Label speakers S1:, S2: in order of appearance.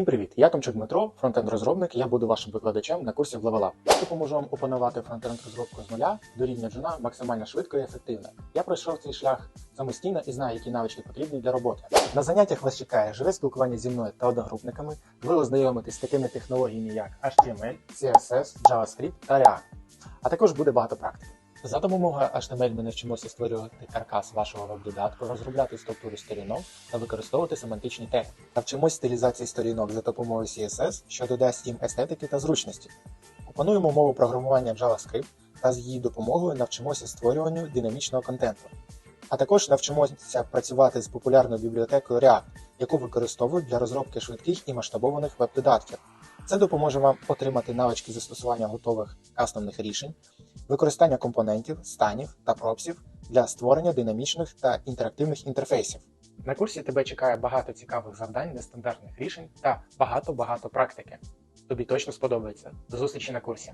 S1: Всім привіт! Я Томчук Дмитро, фронтенд-розробник. Я буду вашим викладачем на курсі в Level Up. Я допоможу вам опанувати фронтенд розробку з нуля до рівня джуна максимально швидко і ефективно. Я пройшов цей шлях самостійно і знаю, які навички потрібні для роботи. На заняттях вас чекає живе спілкування зі мною та одногрупниками. Ви ознайомитесь з такими технологіями, як HTML, CSS, JavaScript та React. А також буде багато практики. За допомогою HTML ми навчимося створювати каркас вашого веб-додатку, розробляти структури сторінок та використовувати семантичні теги. Навчимось стилізації сторінок за допомогою CSS, що додасть їм естетики та зручності. Опануємо мову програмування JavaScript та з її допомогою навчимося створюванню динамічного контенту. А також навчимося працювати з популярною бібліотекою React, яку використовують для розробки швидких і масштабованих веб-додатків. Це допоможе вам отримати навички застосування готових кастомних рішень, використання компонентів, станів та пропсів для створення динамічних та інтерактивних інтерфейсів. На курсі тебе чекає багато цікавих завдань, нестандартних рішень та багато-багато практики. Тобі точно сподобається. До зустрічі на курсі.